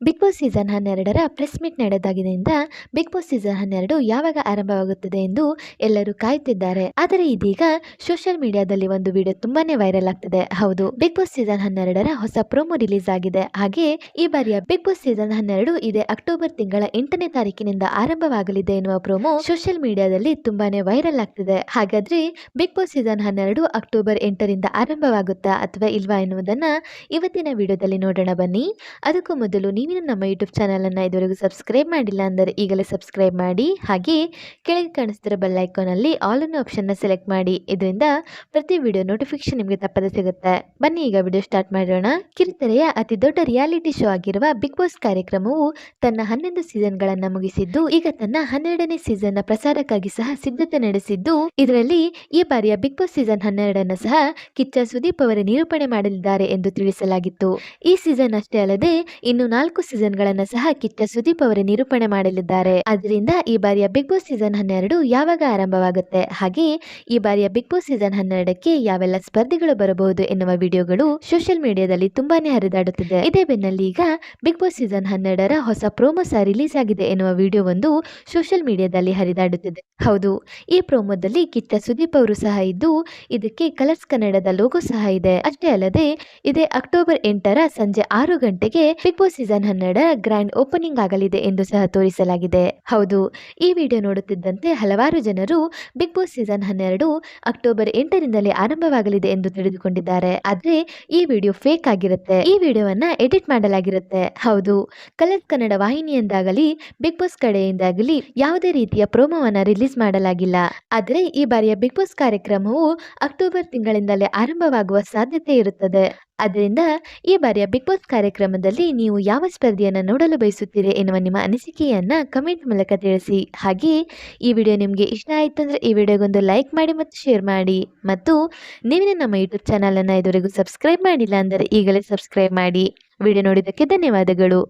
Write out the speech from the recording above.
Big boss season ಹನ್ನೆರಡರ press meet ನಡೆದಾಗಿನಿಂದ big boss season ಹನ್ನೆರಡು ಯಾವಾಗ ಆರಂಭವಾಗುತ್ತದೆ ಎಂದು ಎಲ್ಲರೂ ಕಾಯುತ್ತಿದ್ದಾರೆ. ಆದರೆ ಇದೀಗ ಸೋಷಿಯಲ್ ಮೀಡಿಯಾದಲ್ಲಿ ಒಂದು ವಿಡಿಯೋ ತುಂಬಾನೇ ವೈರಲ್ ಆಗ್ತಿದೆ. ಹೌದು ಬಿಗ್ ಬಾಸ್ ಸೀಸನ್ ಹನ್ನೆರಡರ ಹೊಸ ಪ್ರೋಮೋ ರಿಲೀಸ್ ಆಗಿದೆ. ಹಾಗೆ ಈ ಬಾರಿಯ ಬಿಗ್ ಬಾಸ್ ಸೀಸನ್ ಹನ್ನೆರಡು ಇದೇ ಅಕ್ಟೋಬರ್ ತಿಂಗಳ ಎಂಟನೇ ತಾರೀಕಿನಿಂದ ಆರಂಭವಾಗಲಿದೆ ಎನ್ನುವ ಪ್ರೋಮೋ ಸೋಷಿಯಲ್ ಮೀಡಿಯಾದಲ್ಲಿ ತುಂಬಾನೇ ವೈರಲ್ ಆಗ್ತಿದೆ. ಹಾಗಾದ್ರೆ ಬಿಗ್ ಬಾಸ್ ಸೀಸನ್ ಹನ್ನೆರಡು ಅಕ್ಟೋಬರ್ ಎಂಟರಿಂದ ಆರಂಭವಾಗುತ್ತಾ ಅಥವಾ ಇಲ್ವಾ ಎನ್ನುವುದನ್ನ ಇವತ್ತಿನ ವಿಡಿಯೋದಲ್ಲಿ ನೋಡೋಣ ಬನ್ನಿ. ಅದಕ್ಕೂ ಮೊದಲು ನೀವಿನ ನಮ್ಮ ಯೂಟ್ಯೂಬ್ ಚಾನಲನ್ನು ಇದುವರೆಗೂ ಸಬ್ಸ್ಕ್ರೈಬ್ ಮಾಡಿಲ್ಲ ಅಂದರೆ ಈಗಲೇ ಸಬ್ಸ್ಕ್ರೈಬ್ ಮಾಡಿ. ಹಾಗೆ ಕೆಳಗೆ ಕಾಣಿಸ್ತಿರೋ ಬೆಲ್ ಐಕಾನಲ್ಲಿ ಆಲ್ ಆಪ್ಷನ್ ಆಪ್ಷನ್ನ ಸೆಲೆಕ್ಟ್ ಮಾಡಿ. ಇದರಿಂದ ಪ್ರತಿ ವಿಡಿಯೋ ನೋಟಿಫಿಕೇಶನ್ ನಿಮಗೆ ತಪ್ಪದೆ ಸಿಗುತ್ತೆ. ಬನ್ನಿ, ಈಗ ವಿಡಿಯೋ ಸ್ಟಾರ್ಟ್ ಮಾಡೋಣ. ಕಿರುತೆರೆಯ ಅತಿ ದೊಡ್ಡ ರಿಯಾಲಿಟಿ ಶೋ ಆಗಿರುವ ಬಿಗ್ ಬಾಸ್ ಕಾರ್ಯಕ್ರಮವು ತನ್ನ ಹನ್ನೊಂದು ಸೀಸನ್ಗಳನ್ನು ಮುಗಿಸಿದ್ದು, ಈಗ ತನ್ನ ಹನ್ನೆರಡನೇ ಸೀಸನ್ನ ಪ್ರಸಾರಕ್ಕಾಗಿ ಸಹ ಸಿದ್ಧತೆ ನಡೆಸಿದ್ದು, ಇದರಲ್ಲಿ ಈ ಬಾರಿಯ ಬಿಗ್ ಬಾಸ್ ಸೀಸನ್ ಹನ್ನೆರಡನ್ನು ಸಹ ಕಿಚ್ಚ ಸುದೀಪ್ ಅವರೇ ನಿರೂಪಣೆ ಮಾಡಲಿದ್ದಾರೆ ಎಂದು ತಿಳಿಸಲಾಗಿತ್ತು. ಈ ಸೀಸನ್ ಅಷ್ಟೇ ಅಲ್ಲದೆ, ಇನ್ನು ನಾಲ್ಕು ಸೀಸನ್ಗಳನ್ನು ಸಹ ಕಿಚ್ಚ ಸುದೀಪ್ ಅವರೇ ನಿರೂಪಣೆ ಮಾಡಲಿದ್ದಾರೆ. ಅದರಿಂದ ಈ ಬಾರಿಯ ಬಿಗ್ ಬಾಸ್ ಸೀಸನ್ ಹನ್ನೆರಡು ಯಾವಾಗ ಆರಂಭವಾಗುತ್ತೆ? ಹಾಗೆ ಈ ಬಾರಿಯ ಬಿಗ್ ಬಾಸ್ ಸೀಸನ್ ಹನ್ನೆರಡಕ್ಕೆ ಯಾವೆಲ್ಲ ಸ್ಪರ್ಧಿಗಳು ಬರಬಹುದು ಎನ್ನುವ ವಿಡಿಯೋಗಳು ಸೋಷಿಯಲ್ ಮೀಡಿಯಾದಲ್ಲಿ ತುಂಬಾನೇ ಹರಿದಾಡುತ್ತಿದೆ. ಇದೇ ಬೆನ್ನಲ್ಲಿ ಈಗ ಬಿಗ್ ಬಾಸ್ ಸೀಸನ್ ಹನ್ನೆರಡರ ಹೊಸ ಪ್ರೋಮೋ ಸಹ ರಿಲೀಸ್ ಆಗಿದೆ ಎನ್ನುವ ವಿಡಿಯೋ ಒಂದು ಸೋಷಿಯಲ್ ಮೀಡಿಯಾದಲ್ಲಿ ಹರಿದಾಡುತ್ತಿದೆ. ಹೌದು, ಈ ಪ್ರೋಮೋದಲ್ಲಿ ಕಿಚ್ಚ ಸುದೀಪ್ ಅವರು ಸಹ ಇದ್ದು, ಇದಕ್ಕೆ ಕಲರ್ಸ್ ಕನ್ನಡದ ಲೋಗೋ ಸಹ ಇದೆ. ಅಷ್ಟೇ ಅಲ್ಲದೆ ಇದೇ ಅಕ್ಟೋಬರ್ ಎಂಟರ ಸಂಜೆ ಆರು ಗಂಟೆಗೆ ಬಿಗ್ ಬಾಸ್ ಸೀಸನ್ ಹನ್ನೆರಡರ ಗ್ರ್ಯಾಂಡ್ ಓಪನಿಂಗ್ ಆಗಲಿದೆ ಎಂದು ಸಹ ತೋರಿಸಲಾಗಿದೆ. ಹೌದು, ಈ ವಿಡಿಯೋ ನೋಡುತ್ತಿದ್ದಂತೆ ಹಲವಾರು ಜನರು ಬಿಗ್ ಬಾಸ್ ಸೀಸನ್ ಹನ್ನೆರಡು ಅಕ್ಟೋಬರ್ ಎಂಟರಿಂದಲೇ ಆರಂಭವಾಗಲಿದೆ ಎಂದು ತಿಳಿದುಕೊಂಡಿದ್ದಾರೆ. ಆದ್ರೆ ಈ ವಿಡಿಯೋ ಫೇಕ್ ಆಗಿರುತ್ತೆ. ಈ ವಿಡಿಯೋವನ್ನ ಎಡಿಟ್ ಮಾಡಲಾಗಿರುತ್ತೆ. ಹೌದು ಕಲರ್ ಕನ್ನಡ ವಾಹಿನಿಯಿಂದಾಗಲಿ, ಬಿಗ್ ಬಾಸ್ ಕಡೆಯಿಂದಾಗಲಿ ಯಾವುದೇ ರೀತಿಯ ಪ್ರೋಮೋವನ್ನ ರಿಲೀಸ್ ಮಾಡಲಾಗಿಲ್ಲ. ಆದರೆ ಈ ಬಾರಿಯ ಬಿಗ್ ಬಾಸ್ ಕಾರ್ಯಕ್ರಮವು ಅಕ್ಟೋಬರ್ ತಿಂಗಳಿಂದಲೇ ಆರಂಭವಾಗುವ ಸಾಧ್ಯತೆ ಇರುತ್ತದೆ. ಅದರಿಂದ ಈ ಬಾರಿಯ ಬಿಗ್ ಬಾಸ್ ಕಾರ್ಯಕ್ರಮದಲ್ಲಿ ನೀವು ಯಾವ ಸ್ಪರ್ಧೆಯನ್ನು ನೋಡಲು ಬಯಸುತ್ತೀರಿ ಎನ್ನುವ ನಿಮ್ಮ ಅನಿಸಿಕೆಯನ್ನು ಕಮೆಂಟ್ ಮೂಲಕ ತಿಳಿಸಿ. ಹಾಗೆ ಈ ವಿಡಿಯೋ ನಿಮಗೆ ಇಷ್ಟ ಆಯಿತು ಅಂದರೆ ಈ ವಿಡಿಯೋಗೊಂದು ಲೈಕ್ ಮಾಡಿ ಮತ್ತು ಶೇರ್ ಮಾಡಿ. ಮತ್ತು ನೀವಿನ ನಮ್ಮ ಯೂಟ್ಯೂಬ್ ಚಾನಲನ್ನು ಇದುವರೆಗೂ ಸಬ್ಸ್ಕ್ರೈಬ್ ಮಾಡಿಲ್ಲ ಅಂದರೆ ಈಗಲೇ ಸಬ್ಸ್ಕ್ರೈಬ್ ಮಾಡಿ. ವಿಡಿಯೋ ನೋಡಿದ್ದಕ್ಕೆ ಧನ್ಯವಾದಗಳು.